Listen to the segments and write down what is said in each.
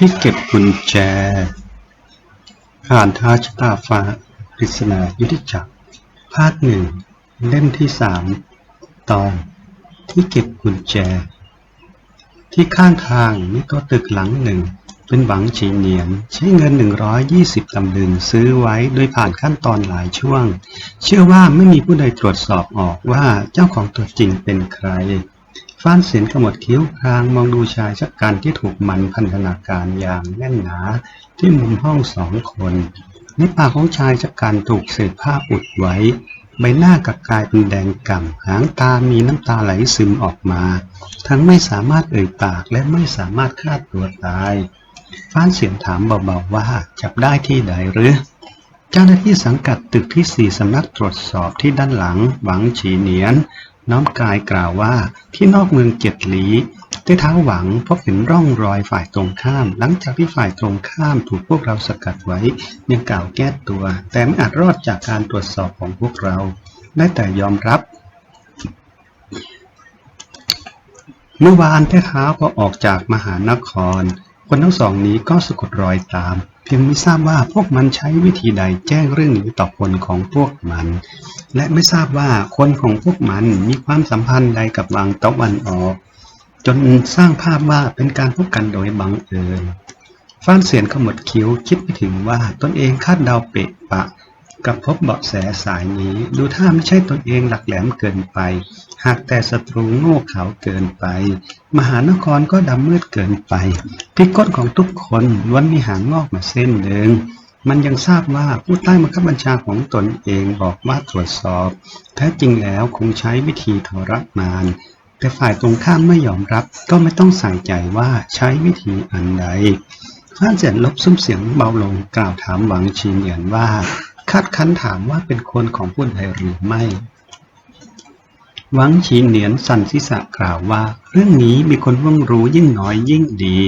ที่เก็บกุญแจ ผ่านท้าชะตาฟ้าปริศนายุทธจักร ภาคหนึ่งเล่มที่สามตอนที่เก็บกุญแจ ที่ข้างทางมีตัวตึกหลังหนึ่ง เป็นหวังฉีเหนียน ใช้เงิน 120ตำลึงซื้อไว้โดยผ่านขั้นตอนหลายช่วง เชื่อว่าไม่มีผู้ใดตรวจสอบออกว่าเจ้าของตัวจริงเป็นใคร ฟ้านเสียนขมวดคิ้วพลางมองดูชายชักการที่ถูกมันพันธนาการอย่างแน่นหนาที่มุมห้องสองคนในปากของชายชักการถูกเศษผ้าอุดไว้ ใบหน้ากลับกลายเป็นแดงก่ำหางตามีน้ำตาไหลซึมออกมา ทั้งไม่สามารถเอ่ยปากและไม่สามารถฆ่าตัวตาย ฟ้านเสียงถามเบาๆว่าจับได้ที่ใดหรือ เจ้าหน้าที่สังกัดตึกที่สี่สำนักตรวจสอบที่ด้านหลังหวังฉีเหนียน น้อมกายกล่าวว่าที่นอกเมืองเจ็ดหลีได้เท้าหวังพบเห็นร่องรอยฝ่ายตรงข้าม หลังจากที่ฝ่ายตรงข้ามถูกพวกเราสกัดไว้ยังกล่าวแก้ตัว แต่ไม่อาจรอดจากการตรวจสอบของพวกเรา ได้แต่ยอมรับ เมื่อวานแท้เท้าพอออกจากมหานคร คนทั้งสองนี้ก็สะกดรอยตาม เพียงไม่ทราบว่าพวกมันใช้วิธีใดแจ้งเรื่องนี้ต่อคนของพวกมัน และไม่ทราบว่าคนของพวกมันมีความสัมพันธ์ใดกับวังตะวันออก จนสร้างภาพว่าเป็นการพบกันโดยบังเอิญฟ้านเสียนขมวดคิ้วคิดไปถึงว่าตนเองคาดเดาเปะปะ กับพบเบาะแสสายนี้ ดูท่าไม่ใช่ตนเองหลักแหลมเกินไป หากแต่ศัตรูโง่เขลาเกินไป มหานครก็ดำมืดเกินไปพิกลของทุกคนล้วนมีหางงอกมาเส้นหนึ่งมันยังทราบว่าผู้ใต้บังคับบัญชาของตนเองบอกว่าตรวจสอบ แท้จริงแล้วคงใช้วิธีทรมาน แต่ฝ่ายตรงข้ามไม่ยอมรับ ก็ไม่ต้องใส่ใจว่าใช้วิธีอันใดฟ้านเสียนลบซุ้มเสียงเบาลงกล่าวถามหวังชินเหยียนว่า คาดคั้นถามว่าเป็นคนของผู้ใดหรือไม่หวังฉีเหนียนสันศีษะกล่าวว่า เรื่องนี้มีคนร่วงรู้ยิ่งน้อยยิ่งดี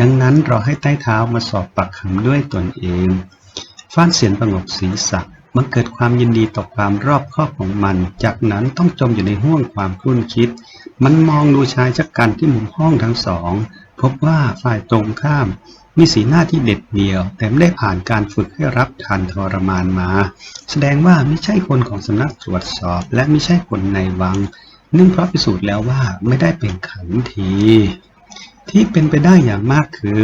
ดังนั้นเราให้ใต้เท้ามาสอบปากคำด้วยตนเองฟ้านเสียนประงกศีรษะมันเกิดความยินดีต่อความรอบคอบของมัน จากนั้นต้องจมอยู่ในห้วงความคลุ่นคิด มันมองดูชายชักกันที่มุมห้องทั้งสอง พบว่าฝ่ายตรงข้าม มีสีหน้าที่เด็ดเดี่ยว แต่ไม่ได้ผ่านการฝึกให้รับทันทรมานมา แสดงว่าไม่ใช่คนของสำนักตรวจสอบ และไม่ใช่คนในวัง เนื่องเพราะพิสูจน์แล้วว่าไม่ได้เป็นขันที ที่เป็นไปได้อย่างมากคือ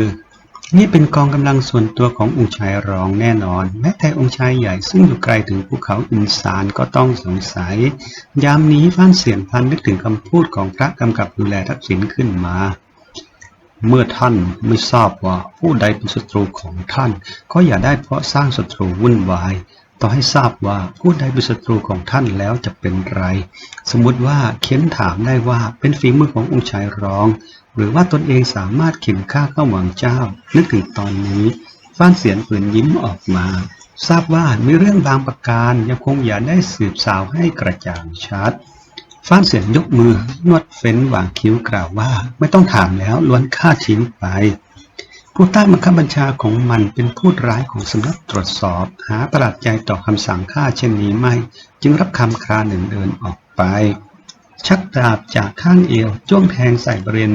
นี่เป็นกองกำลังส่วนตัวขององค์ชายรองแน่นอน แม้แต่องค์ชายใหญ่ซึ่งอยู่ไกลถึงภูเขาอินซานก็ต้องสงสัย ยามนี้ฟ้านเสียนพันนึกถึงคำพูดของพระกำกับดูแลทักษิณขึ้นมา เมื่อท่านไม่ทราบว่าผู้ใดเป็นศัตรูของท่าน ก็อย่าได้เพราะสร้างศัตรูวุ่นวาย ต่อให้ทราบว่าผู้ใดเป็นศัตรูของท่านแล้วจะเป็นไร สมมติว่าเค้นถามได้ว่าเป็นฝีมือขององค์ชายรอง หรือว่าตนเองสามารถเข็นฆ่าข้าหวังเจ้า นึกถึงตอนนี้ฟ้านเสียนปืนยิ้มออกมา ทราบว่ามีเรื่องบางประการยังคงอย่าได้สืบสาวให้กระจ่างชัด ฟ้านเสียนยกมือนวดเฟ้นหว่างคิ้วกล่าวว่า ไม่ต้องถามแล้วล้วนฆ่าทิ้งไป ผู้ใต้บังคับบัญชาของมันเป็นผู้ร้ายของสำนักตรวจสอบ หาประหลาดใจต่อคำสั่งฆ่าเช่นนี้ไม่ จึงรับคำคราหนึ่งเดินออกไป ชักดาบจากข้างเอวจ้วงแทงใส่บริเวณ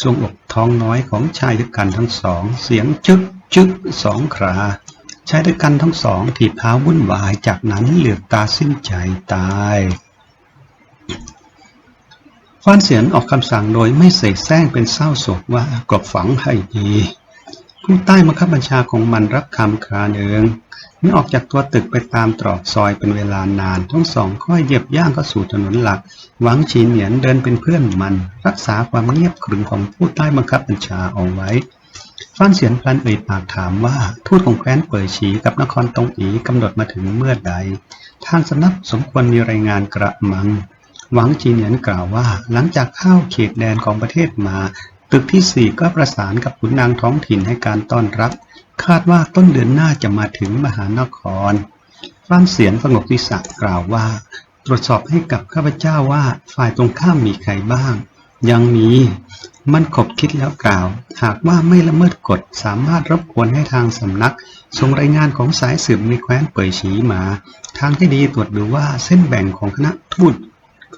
ทรวงอกท้องน้อยของชายด้วยกันทั้งสอง เสียงจึกจึกสองคราชายด้วยกันทั้งสองถีบเท้าวุ่นวายจากนั้นเหลือกตาสิ้นใจตาย ฟ้านเสียนออกคำสั่งโดยไม่เสแสร้งเป็นเศร้าโศกว่ากบฝังให้ดีผู้ใต้บังคับบัญชาของมันรับคำคราเนืองเมื่อออกจากตัวตึกไปตามตรอกซอยเป็นเวลานาน ทั้งสองค่อยเหยียบย่างเข้าสู่ถนนหลัก หวังฉีเหนียนเดินเป็นเพื่อนมัน รักษาความเงียบขรึมของผู้ใต้บังคับบัญชาเอาไว้ฟ้านเสียนพลันเอ่ยปากถามว่า ทูตของแคว้นเป่ยฉีกับนครตงอีกำหนดมาถึงเมื่อใด ทางสำนักสมควรมีรายงานกระมัง หวังจีเหนียนกล่าวว่า หลังจากเข้าเขตแดนของประเทศมา ตึกที่สี่ก็ประสานกับขุนนางท้องถิ่นให้การต้อนรับ คาดว่าต้นเดือนหน้าจะมาถึงมหานครฟ้านเสียนสงบวิสักกล่าวว่า ตรวจสอบให้กับข้าพเจ้าว่าฝ่ายตรงข้ามมีใครบ้าง ยังมี มันขบคิดแล้วกล่าว หากว่าไม่ละเมิดกฎสามารถรบกวนให้ทางสำนักส่งรายงานของสายสืบในแคว้นเป่ยฉีมา ทางที่ดีตรวจดูว่าเส้นแบ่งของคณะทูต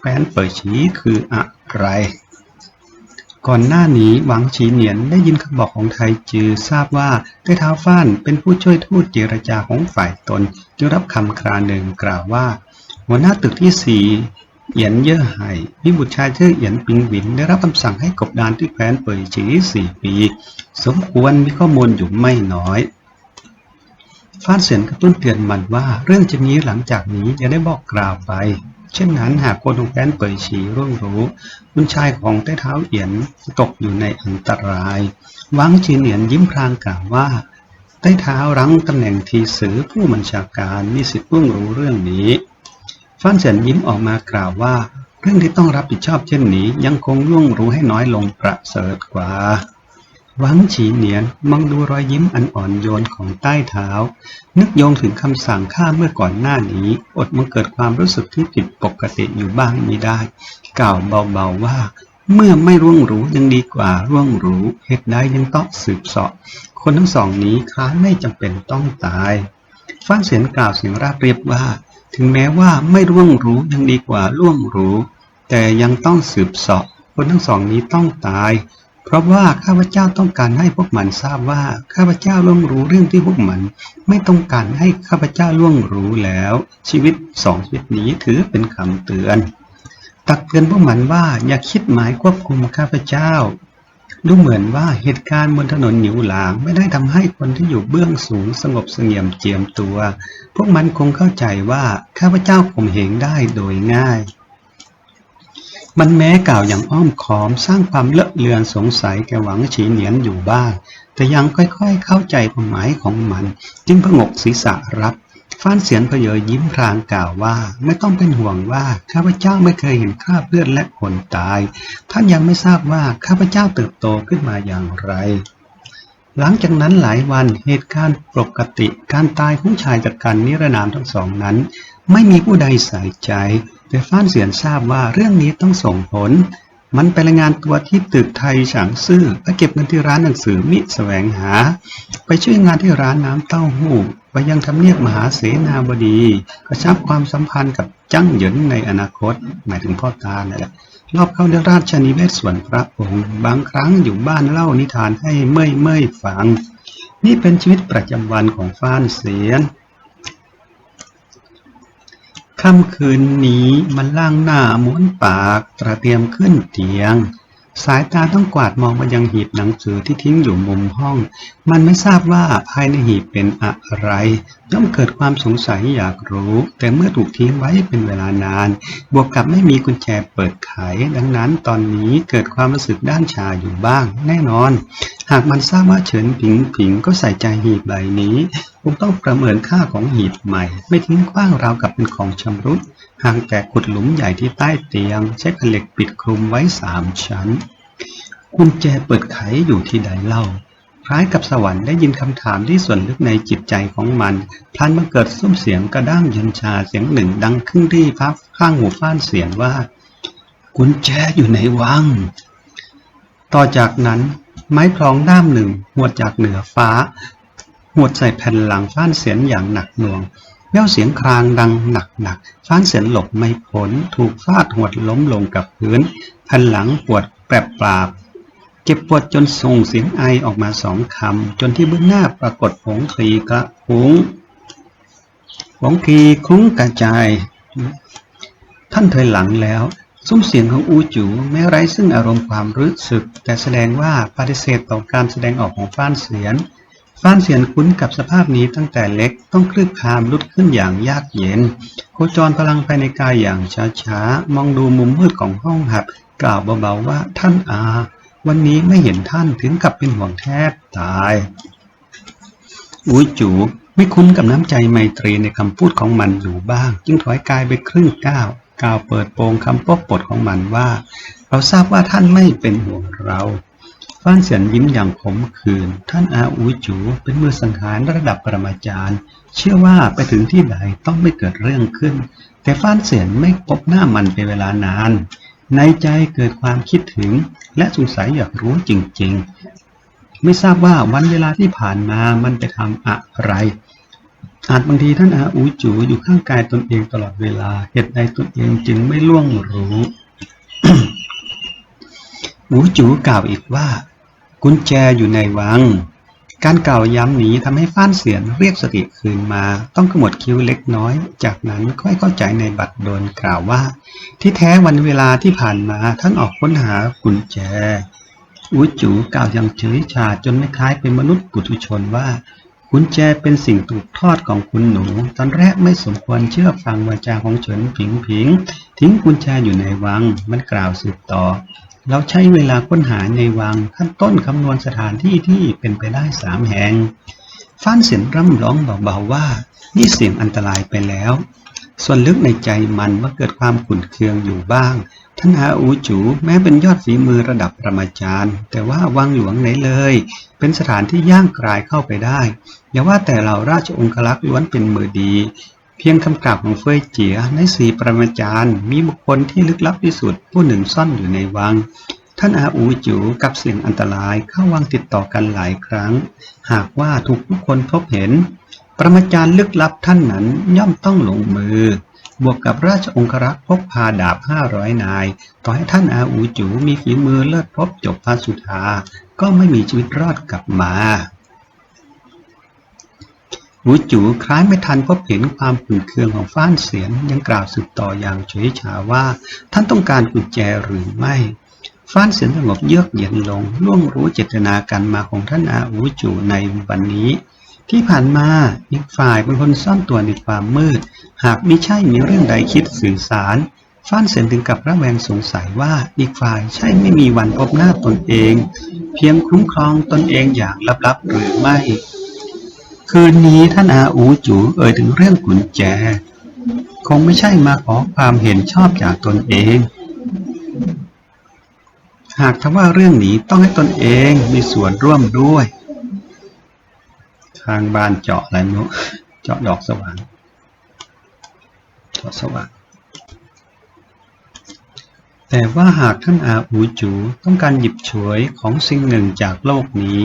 แคว้นเป่ยฉีคืออะไร ก่อนหน้านี้หวังฉีเหนียนได้ยินคำบอกของไทจือทราบว่าใต้เท้าฟ้านเป็นผู้ช่วยทูตเจรจาของฝ่ายตนจึงรับคำคราหนึ่งกล่าวว่า หัวหน้าตึกที่สี่เอียนเย่อไห่มีบุตรชายชื่อเอียนปิงหวินได้รับคำสั่งให้กบดานที่แคว้นเป่ยจีสี่ปี สมควรมีข้อมูลอยู่ไม่น้อยฟ้านเสียนกระตุ้นเตือนมันว่าเรื่องจะมีหลังจากนี้จะได้บอกกล่าวไป เช่นนั้นหากคนของแค้นเป่ยฉีร่วงรู้คุณชายของใต้เท้าเอียนตกอยู่ในอันตราย วังจีเนียนยิ้มพลางกล่าวว่า ใต้เท้ารั้งตำแหน่งทีสือผู้บัญชาการมีสิทธิ์ร่วงรู้เรื่องนี้ฟ้านเสียนยิ้มออกมากล่าวว่า เรื่องที่ต้องรับผิดชอบเช่นนี้ยังคงล่วงรู้ให้น้อยลงประเสริฐกว่า หวังฉีเหนียนมองดูรอยยิ้มอันอ่อนโยนของใต้เท้า นึกโยงถึงคำสั่งข้าเมื่อก่อนหน้านี้ อดมันเกิดความรู้สึกที่ผิดปกติอยู่บ้างไม่ได้ กล่าวเบาๆว่า เมื่อไม่ร่วงรู้ยังดีกว่าร่วงรู้เหตุใดยังต้องสืบเสาะคนทั้งสองนี้คล้ายไม่จำเป็นต้องตายฟ้าเสียงกล่าวเสียงราบเรียบว่า ถึงแม้ว่าไม่ร่วงรู้ยังดีกว่าร่วงรู้ แต่ยังต้องสืบเสาะคนทั้งสองนี้ต้องตาย เพราะว่าข้าพเจ้าต้องการให้พวกมันทราบว่าข้าพเจ้าล่วงรู้เรื่องที่พวกมัน ไม่ต้องการให้ข้าพเจ้าล่วงรู้แล้ว ชีวิตสองชีวิตนี้ถือเป็นคำเตือน ตักเตือนพวกมันว่าอย่าคิดหมายควบคุมข้าพเจ้า ดูเหมือนว่าเหตุการณ์บนถนนหนิวหลางไม่ได้ทำให้คนที่อยู่เบื้องสูงสงบเสงี่ยมเจียมตัว พวกมันคงเข้าใจว่าข้าพเจ้าข่มเหงได้โดยง่าย มันแม้กล่าวอย่างอ้อมค้อมสร้างความเลอะเลือนสงสัยแกหวังฉีเหนียนอยู่บ้าง แต่ยังค่อยๆเข้าใจความหมายของมัน จึงพงกศีรษะรับฟ้านเสียนเพเยอยิ้มพรางกล่าวว่า ไม่ต้องเป็นห่วงว่าข้าพเจ้าไม่เคยเห็นคราบเลือดและคนตาย ท่านยังไม่ทราบว่าข้าพเจ้าเติบโตขึ้นมาอย่างไร หลังจากนั้นหลายวันเหตุการณ์ปกติการตายของชายจากการนิรนามทั้งสองนั้น ไม่มีผู้ใดใส่ใจ แต่ฟ้านเสียนทราบว่าเรื่องนี้ต้องส่งผล มันไปรายงานตัวที่ตึกไทยฉางซื่อไปเก็บเงินที่ร้านหนังสือมิแสวงหา ไปช่วยงานที่ร้านน้ำเต้าหู้ไปยังทำเนียบมหาเสนาบดี กระชับความสัมพันธ์กับจั้งเหยินในอนาคต หมายถึงพ่อตาเนี่แหละรอบเข้าในราชนิเวศส่วนพระองค์ บางครั้งอยู่บ้านเล่านิทานให้เมื่อยเมื่อยฟัง นี่เป็นชีวิตประจำวันของฟ้านเสียน ค่ำคืนนี้มันล่างหน้าม้วนปากตระเตรียมขึ้นเตียง สายตาต้องกวาดมองไปยังหีบหนังสือที่ทิ้งอยู่มุมห้อง มันไม่ทราบว่าภายในหีบเป็นอะไร ย่อมเกิดความสงสัยอยากรู้ แต่เมื่อถูกทิ้งไว้เป็นเวลานาน บวกกับไม่มีกุญแจเปิดไข ดังนั้นตอนนี้เกิดความรู้สึกด้านชาอยู่บ้าง แน่นอน หากมันทราบว่าเฉินผิงผิงก็ใส่ใจหีบใบนี้ คงต้องประเมินค่าของหีบใหม่ ไม่ทิ้งกว้างราวกับเป็นของชำรุดห่างแต่ขุดหลุมใหญ่ที่ใต้เตียง ใช้เหล็กปิดคลุมไว้สามชั้นกุญแจเปิดไขอยู่ที่ใดเล่า คล้ายกับสวรรค์ได้ยินคำถามที่ส่วนลึกในจิตใจของมันพลันมาเกิดซุ้มเสียงกระด้างยันชาเสียงหนึ่งดังขึ้นที่พับข้างหูฟ้านเสียงว่ากุญแจอยู่ในวัง ต่อจากนั้นไม้พลองด้ามหนึ่งหวดจากเหนือฟ้า หวดใส่แผ่นหลังฟ้านเสียงอย่างหนักหน่วงแว่วเสียงครางดังหนักหนักฟ้านเสียงหลบไม่พ้นถูกฟาดหวดล้มลงกับพื้นแผ่นหลังปวดแปรปราบเจ็บปวดจนส่งเสียงไอออกมาสองคำ จนที่เบื้องหน้าปรากฏผงคลีกระพุงผงคลีคลุ้งกระจาย ท่านถอยหลังแล้วซุ้มเสียงของอูจูแม้ไร้ซึ่งอารมณ์ความรู้สึก แต่แสดงว่าปฏิเสธต่อการแสดงออกของฟ้านเสียน ฟ้านเสียนคุ้นกับสภาพนี้ตั้งแต่เล็กต้องคลืบคลามลุดขึ้นอย่างยากเย็น โคจรพลังภายในกายอย่างช้าๆ มองดูมุมมืดของห้องหับ กล่าวเบาๆว่าท่านอา วันนี้ไม่เห็นท่านถึงกับเป็นห่วงแทบตาย อุ้ยจูไม่คุ้นกับน้ำใจไมตรีในคำพูดของมันอยู่บ้าง จึงถอยกายไปครึ่งก้าวกล่าวเปิดโปงคำปกปดของมันว่า เราทราบว่าท่านไม่เป็นห่วงเรา ฟ้านเสียนยิ้มอย่างขมขื่นท่านอาอูจูเป็นมือสังหารระดับปรมาจารย์ เชื่อว่าไปถึงที่ใดต้องไม่เกิดเรื่องขึ้น แต่ฟ้านเสียนไม่พบหน้ามันเป็นเวลานาน ในใจเกิดความคิดถึง และสงสัยอยากรู้จริง ๆ ไม่ทราบว่าวันเวลาที่ผ่านมามันไปทำอะไร อาจบางทีท่านอาอูจูอยู่ข้างกายตนเองตลอดเวลาเหตุใดตนเองจึงไม่ล่วงรู้หูจูกล่าวอีกว่า กุญแจอยู่ในวัง การกล่าวย้ำนี้ทำให้ฟ้านเสียนเรียกสติคืนมา ต้องขมวดคิ้วเล็กน้อย จากนั้นค่อยเข้าใจในบัตรโดลกล่าวว่า ที่แท้วันเวลาที่ผ่านมาท่านออกค้นหากุญแจอูจูกล่าวอย่างเฉยชาจนไม่คล้ายเป็นมนุษย์ปุถุชนว่ากุญแจเป็นสิ่งถูกทอดของคุณหนู ตอนแรกไม่สมควรเชื่อฟังวาจาของเฉินผิงผิง ทิ้งกุญแจอยู่ในวัง มันกล่าวสืบต่อ เราใช้เวลาค้นหาในวังขั้นต้นคำนวณสถานที่ที่เป็นไปได้สามแห่งฟ้านเสียงร่ำร้องเบาๆว่า นี่เสียงอันตรายไปแล้ว ส่วนลึกในใจมันว่าเกิดความขุ่นเคืองอยู่บ้าง ท่านอาอูจูแม้เป็นยอดฝีมือระดับประมาจารย์ แต่ว่าวังหลวงไหนเลย เป็นสถานที่ย่างกลายเข้าไปได้อย่าว่าแต่เหล่าราชองครักษ์ล้วนเป็นมือดี เพียงคำกล่าวของเฟยเจียในสีประมาจารย์มีบุคคลที่ลึกลับที่สุดผู้หนึ่งซ่อนอยู่ในวัง ท่านอาอูจูกับเสียงอันตรายเข้าวังติดต่อกันหลายครั้ง หากว่าถูกทุกคนพบเห็น ประมาจารย์ลึกลับท่านนั้นย่อมต้องลงมือบวกกับราชองครักษ์พกพาดาบห้าร้อยนาย ต่อให้ท่านอาอูจูมีฝีมือเลิศพบจบพาสุธา ก็ไม่มีชีวิตรอดกลับมา หูจูคล้ายไม่ทันพบเห็นความขุ่นเคืองของฟ้านเสียนยังกล่าวสืบต่ออย่างเฉยชาว่า ท่านต้องการกุญแจหรือไม่ฟ้านเสียนสงบเยือกเย็นลงล่วงรู้เจตนาการมาของท่านอาอูจูในวันนี้ ที่ผ่านมาอีกฝ่ายเป็นคนซ่อนตัวในความมืด หากไมิใช่มีเรื่องใดคิดสื่อสารฟ้านเสียนถึงกับระแวงสงสัยว่าอีกฝ่ายใช่ไม่มีวันพบหน้าตนเอง เพียงคุ้มครองตนเองอย่างลับๆหรือไม่ คืนนี้ท่านอาอูจูเอ่ยถึงเรื่องกุญแจ คงไม่ใช่มาขอความเห็นชอบจากตนเอง หากทว่าเรื่องนี้ต้องให้ตนเองมีส่วนร่วมด้วย ทางบ้านเจาะอะไรไม่รู้เจาะดอกสว่างเจาะสว่างแต่ว่าหากท่านอาอูจูต้องการหยิบฉวยของสิ่งหนึ่งจากโลกนี้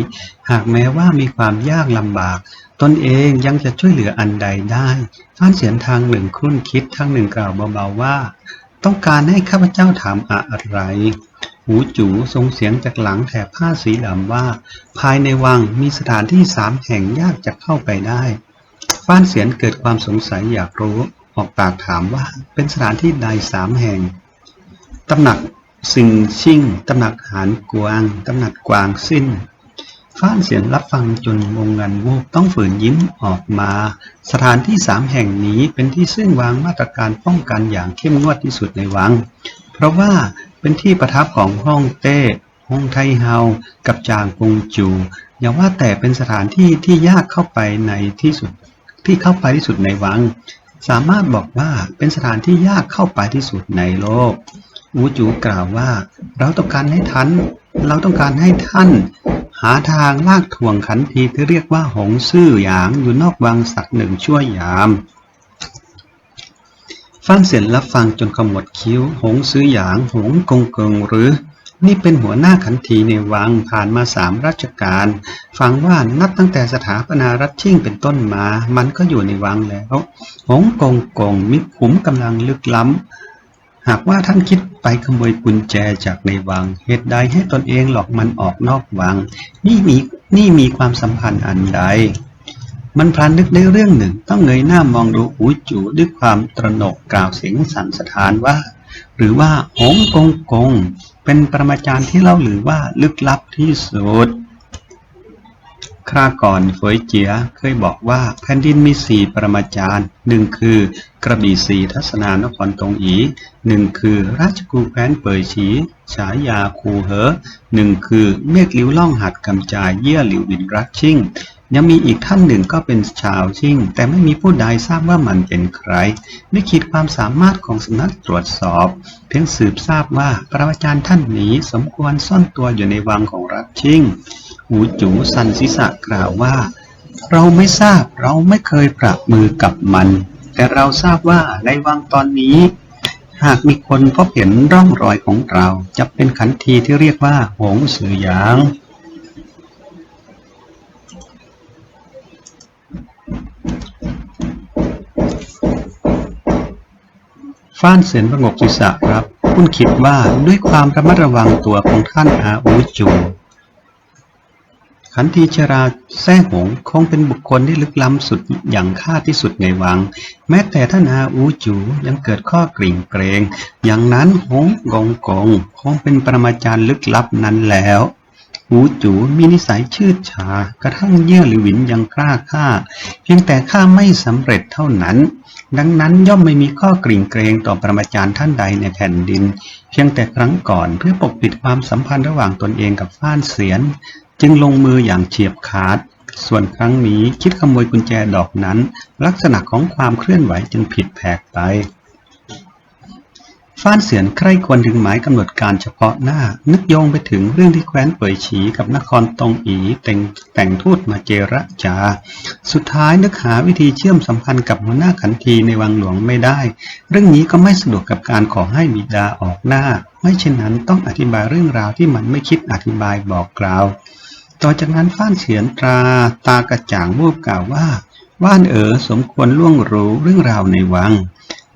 หากแม้ว่ามีความยากลำบาก ตนเองยังจะช่วยเหลืออันใดได้ฟ้านเสียนทางหนึ่งครุ่นคิดทางหนึ่งกล่าวเบาๆว่า ต้องการให้ข้าพเจ้าถามอะไร หูจูส่งเสียงจากหลังแถบผ้าสีดำว่า ภายในวังมีสถานที่สามแห่งยากจะเข้าไปได้ฟ้านเสียนเกิดความสงสัยอยากรู้ ออกปากถามว่าเป็นสถานที่ใดสามแห่งตำหนักซิงชิ่งตำหนักหานกวางตำหนักกวางสิ้น ฟ้านเสียงรับฟังจนวงเงินวูบต้องฝืนยิ้มออกมา สถานที่สามแห่งนี้เป็นที่ซึ่งวางมาตรการป้องกันอย่างเข้มงวดที่สุดในวัง เพราะว่าเป็นที่ประทับของฮ่องเต้ฮ่องไทเฮา กับจางกงจู อย่าว่าแต่เป็นสถานที่ที่ยากเข้าไปในที่สุดที่เข้าไปที่สุดในวัง สามารถบอกว่าเป็นสถานที่ยากเข้าไปที่สุดในโลก อูจูกล่าวว่า เราต้องการให้ท่าน เราต้องการให้ท่าน หาทางลากถ่วงขันทีที่เรียกว่าหงซื่อหยางอยู่นอกวังสักหนึ่งชั่วยามฟ้านเสียนรับฟังจนขมวดคิ้ว หงซื้อหยาง หงกงเกิงหรือ นี่เป็นหัวหน้าขันทีในวังผ่านมาสามราชการ ฟังว่านับตั้งแต่สถาปนารัชชิ่งเป็นต้นมา มันก็อยู่ในวังแล้ว หงกงกงมิขุมกำลังลึกล้ำ หากว่าท่านคิดไปขโมยกุญแจจากในวัง เหตุใดให้ตนเองหลอกมันออกนอกวัง นี่มีนี่มีความสัมพันธ์อันใด มันพลันนึกได้เรื่องหนึ่ง ต้องเงยหน้ามองดูอูจูด้วยความตระหนกกล่าวเสียงสั่นสะท้านว่า หรือว่าหงกงกง เป็นประมาจารย์ที่เล่าหรือว่าลึกลับที่สุด คราก่อนเฟยเจียเคยบอกว่าแผ่นดินมีสี่ปรมาจารย์หนึ่งคือกระบี่สีทัศนานครตงอีหนึ่งคือราชกูแคว้นเปยฉีฉายาคูเหอหนึ่งคือเมฆลิ้วล่องหัดกำจายเยี่ยหลิวบินรักชิ่งยังมีอีกท่านหนึ่งก็เป็นชาวชิ่ง แต่ไม่มีผู้ใดทราบว่ามันเป็นใคร ไม่ขีดความสามารถของสำนักตรวจสอบ เพียงสืบทราบว่าปรมาจารย์ท่านนี้สมควรซ่อนตัวอยู่ในวังของรัฐชิ่ง หูจูสันศีษะกล่าวว่า เราไม่ทราบเราไม่เคยประมือกับมัน แต่เราทราบว่าในวังตอนนี้ หากมีคนพบเห็นร่องรอยของเรา จะเป็นขันทีที่เรียกว่าหงสือหยางฟ้านเสียนประงกศีรษะครับ คุณคิดว่าด้วยความระมัดระวังตัวของท่านอาอูจู ขันทีชราแซ่หงคงเป็นบุคคลที่ลึกล้ำสุดอย่างค่าที่สุดในวัง แม้แต่ท่านอาอูจูยังเกิดข้อกริ่งเกรง อย่างนั้นหงกงกงคงเป็นปรมาจารย์ลึกลับนั้นแล้วอูจูมีนิสัยชืดชา กระทั่งเยื่อหรือหวินยังกล้าฆ่า เพียงแต่ฆ่าไม่สำเร็จเท่านั้น ดังนั้นย่อมไม่มีข้อกริ่งเกรงต่อปรมาจารย์ท่านใดในแผ่นดิน เพียงแต่ครั้งก่อนเพื่อปกปิดความสัมพันธ์ระหว่างตนเองกับฟ้านเสียน จึงลงมืออย่างเฉียบขาด ส่วนครั้งนี้คิดขโมยกุญแจดอกนั้น ลักษณะของความเคลื่อนไหวจึงผิดแผกไป ฟ้านเสียนใคร่ควรถึงหมายกำหนดการเฉพาะหน้า นึกโยงไปถึงเรื่องที่แคว้นเป่ยฉีกับนครตงอีแต่งแต่งทูตมาเจรจา สุดท้ายนึกหาวิธีเชื่อมสัมพันธ์กับหัวหน้าขันทีในวังหลวงไม่ได้ เรื่องนี้ก็ไม่สะดวกกับการขอให้บิดาออกหน้า ไม่เช่นนั้นต้องอธิบายเรื่องราวที่มันไม่คิดอธิบายบอกกล่าว ต่อจากนั้นฟ้านเฉียนตราตากระจ่างวูบกล่าวว่าว่านเอ๋อสมควรล่วงรู้เรื่องราวในวัง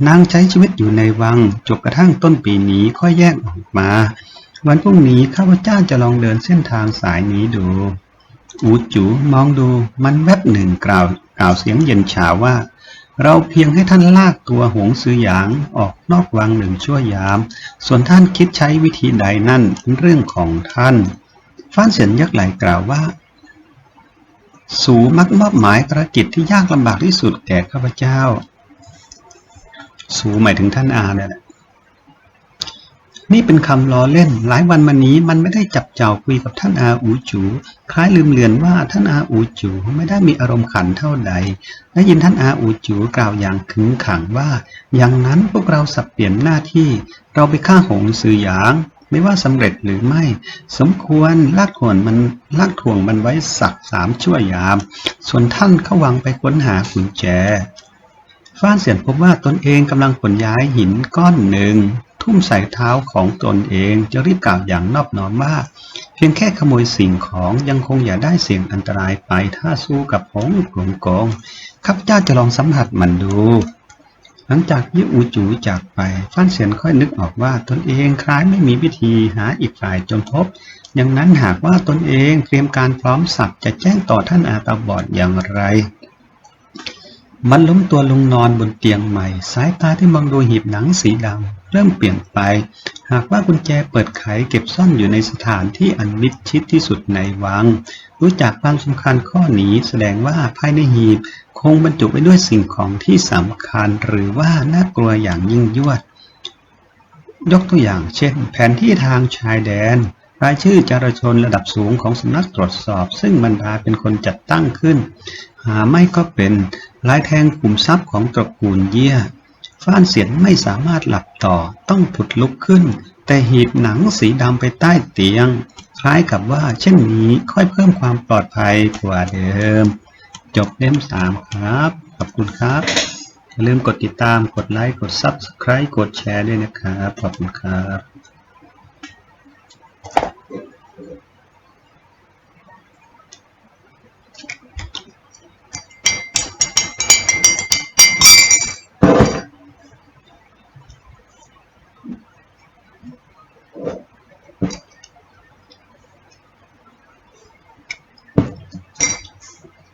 นางใช้ชีวิตอยู่ในวังจบกระทั่งต้นปีนี้ค่อยแยกออกมา วันพรุ่งนี้ข้าพเจ้าจะลองเดินเส้นทางสายนี้ดู อูจูมองดูมันแวบหนึ่งกล่าวกล่าวเสียงเย็นฉาว่า เราเพียงให้ท่านลากตัวหงซือหยางออกนอกวังหนึ่งชั่วยาม ส่วนท่านคิดใช้วิธีใดนั่นเป็นเรื่องของท่านฟ้านเสียนยักษ์ไหลกล่าวว่า สูมักมอบหมายภารกิจที่ยากลำบากที่สุดแก่ข้าพเจ้า สูหมายถึงท่านอาเนี่ยแหละนี่เป็นคำล้อเล่น หลายวันมานี้มันไม่ได้จับเจ้าคุยกับท่านอาอูจู คล้ายลืมเลือนว่าท่านอาอูจูไม่ได้มีอารมณ์ขันเท่าใด ได้ยินท่านอาอูจูกล่าวอย่างขึงขังว่า อย่างนั้นพวกเราสับเปลี่ยนหน้าที่ เราไปฆ่าหงซือหยาง ไม่ว่าสำเร็จหรือไม่ สมควรลากถ่วงมันลากถ่วงมันไว้สักสามชั่วยาม ส่วนท่านเข้าวังไปค้นหากุญแจ ฟ้านเสียนพบว่าตนเองกำลังขนย้ายหินก้อนหนึ่ง ทุ่มใส่เท้าของตนเองจะรีบกล่าวอย่างนอบน้อมว่า เพียงแค่ขโมยสิ่งของยังคงอย่าได้เสี่ยงอันตรายไปถ้าสู้กับหงกลงกงข้าพเจ้าจะลองสัมผัสมันดู หลังจากยี่อูจูจากไปฟ้านเสียนค่อยนึกออกว่าตนเองคล้ายไม่มีวิธีหาอีกฝ่ายจนพบอย่างนั้นหากว่าตนเองเตรียมการพร้อมสับจะแจ้งต่อท่านอาตาบอดอย่างไร มันล้มตัวลงนอนบนเตียงใหม่ สายตาที่มองดูหีบหนังสีดำเริ่มเปลี่ยนไป หากว่ากุญแจเปิดไขเก็บซ่อนอยู่ในสถานที่อันมิดชิดที่สุดในวัง รู้จักความสำคัญข้อนี้แสดงว่าภายในหีบ คงบรรจุไว้ด้วยสิ่งของที่สำคัญหรือว่าน่ากลัวอย่างยิ่งยวด ยกตัวอย่างเช่น แผนที่ทางชายแดนรายชื่อจารชนระดับสูงของสำนักตรวจสอบ ซึ่งบรรดาเป็นคนจัดตั้งขึ้น หาไม่ก็เป็น ลายแทงขุมทรัพย์ของตระกูลเยี่ยฟ้านเสียนไม่สามารถหลับต่อต้องผุดลุกขึ้น แต่หีบหนังสีดำไปใต้เตียง คล้ายกับว่าเช่นนี้ค่อยเพิ่มความปลอดภัยกว่าเดิม จบเล่มสามครับ ขอบคุณครับ อย่าลืมกดติดตามกดไลค์ กด Subscribe กดแชร์ด้วยนะครับ ขอบคุณครับ